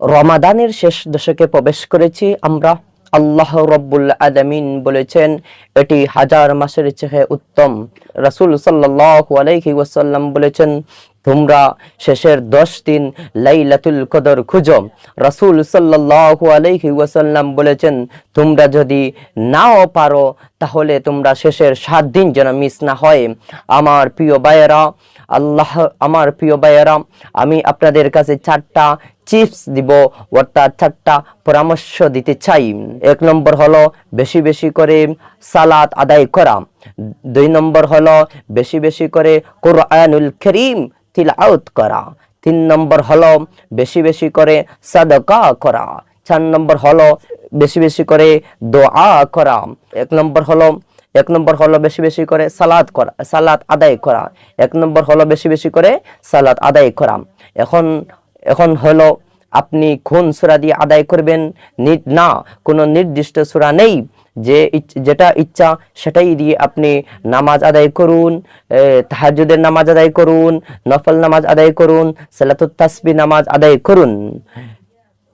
রমাদানের শেষ দশকে প্রবেশ করেছি আমরা। আল্লাহ রব্বুল আদামিন বলেছেন, এটি হাজার মাসের চেহে উত্তম। রাসুল সাল্লাহ আলাইহি ওয়াসাল্লাম বলেছেন তোমরা শেষের দশ দিন লাইলাতুল কদর খুঁজো। রাসূল সাল্লাল্লাহু আলাইহি বলেছেন, তোমরা যদি নাও পারো, তাহলে তোমরা শেষের সাত দিন যেন মিস না হয়। আমার প্রিয় বায়েরা আল্লাহ, আমার প্রিয় ভাইয়েরা, আমি আপনাদের কাছে চারটা চিপস দিব, অর্থাৎ চারটা পরামর্শ দিতে চাই। এক নম্বর হলো, বেশি বেশি করে সালাত আদায় করা। দুই নম্বর হলো, বেশি বেশি করে কোরআনুল করিম তিলাওয়াত করা। তিন নম্বর হলো বেশি বেশি করে সাদকা করা। চার নম্বর হলো বেশি বেশি করে দোয়া করা। এক নম্বর হলো, এক নম্বর হলো বেশি বেশি করে সালাদ করা সালাদ আদায় করা। এক নম্বর হলো বেশি বেশি করে সালাদ আদায় করা। এখন এখন হলো আপনি কোন সূরা দিয়ে আদায় করবেন? না, কোনো নির্দিষ্ট সূরা নেই। যে যেটা ইচ্ছা সেটাই দিয়ে আপনি নামাজ আদায় করুন তাহাজুদের নামাজ আদায় করুন, নফল নামাজ আদায় করুন, সালাতুত তাসবি নামাজ আদায় করুন।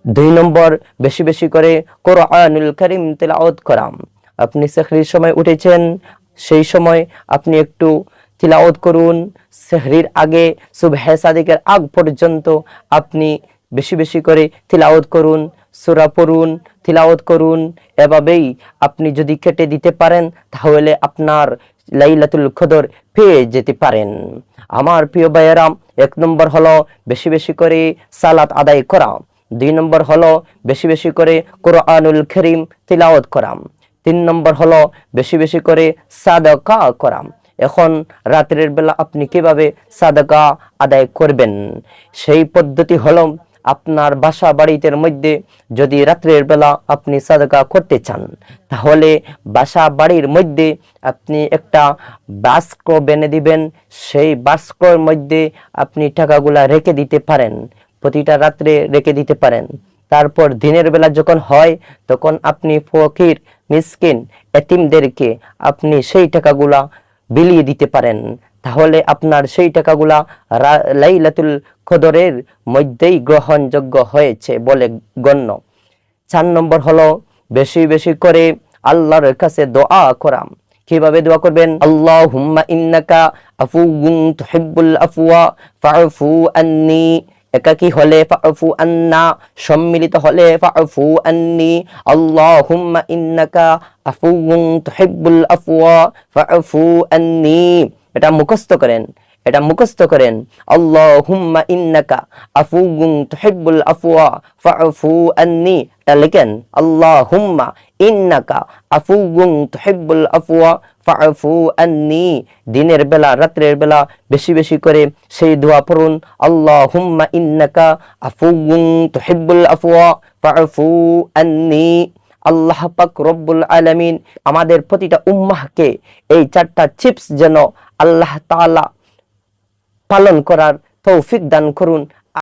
দুই নম্বর, বেশি বেশি করে কোরআনুল করিম তেলাওয়াত করাম আপনি সেহরির সময় উঠেছেন, সেই সময় আপনি একটু তিলাওয়াত করুন। সেহরির আগে সুবহে সাদিকের আগ পর্যন্ত আপনি বেশি বেশি করে তিলাওয়াত করুন। সূরা পড়ুন, তিলাওয়াত করুন, এভাবেই আপনি যদি কেটে দিতে পারেন, তাহলে আপনার লাইলাতুল কদর পেয়ে যেতে পারেন। আমার প্রিয় ভাইয়েরা, এক নম্বর হলো বেশি বেশি করে সালাত আদায় করা। দুই নম্বর হলো বেশি বেশি করে কোরআনুল করিম তিলাওয়াত করা। তিন নম্বর হলো বেশি বেশি করে সাদকা করা। এখন রাত্রের বেলা আপনি কীভাবে সাদকা আদায় করবেন? সেই পদ্ধতি হলো আপনার বাসা বাড়িতে মধ্যে যদি রাত্রের বেলা আপনি সাদকা করতে চান, তাহলে বাসা বাড়ির মধ্যে আপনি একটা বাস্ক বেনে দিবেন। সেই বাস্কর মধ্যে আপনি টাকাগুলা রেখে দিতে পারেন, প্রতিটা রাত্রে রেখে দিতে পারেন। তারপর দিনের বেলা যখন হয়, তখন আপনি ফকির, মিসকিন, এতিমদেরকে আপনি সেই টাকাগুলা বিলিয়ে দিতে পারেন। তাহলে আপনার সেই টাকাগুলা লাইলাতুল কদরের মধ্যেই গ্রহণযোগ্য হয়েছে বলে গণ্য। চার নম্বর হলো, বেশি বেশি করে আল্লাহর কাছে দোয়া করাম কীভাবে দোয়া করবেন? আল্লাহ হুম্মা ইন্নাকা আফুগুন তুহিব্বুল আফওয়া ফাফু আন্নি। একাকি হলে ফাফু আন্না, সম্মিলিত হলে ফাফু আন্নি। আল্লাহুম্মা ইন্নাকা আফুগুন তুহিব্বুল আফওয়া ফাফু আন্নি। এটা মুখস্থ করেন, এটা মুখস্থ করেন। আল্লাহুম্মা ইন্নাকা আফুগুন তুহিব্বুল আফওয়া ফাফু আন্নি। এটা লিখেন, আল্লাহুম্মা ইন্নাকা আফুগুন তুহিব্বুল আফওয়া ফাফু আন্নি। দিনের বেলা, রাত্রের বেলা বেশি বেশি করে সেই দোয়া পড়ুন, আল্লাহুম্মা ইন্নাকা আফুগুন তুহিব্বুল আফওয়া ফাফু আন্নি। আল্লাহ পাক রব্বুল আলামিন আমাদের প্রতিটা উম্মাহকে এই চারটা চিপস যেন আল্লাহ তালা পালন করার তৌফিক দান করুন।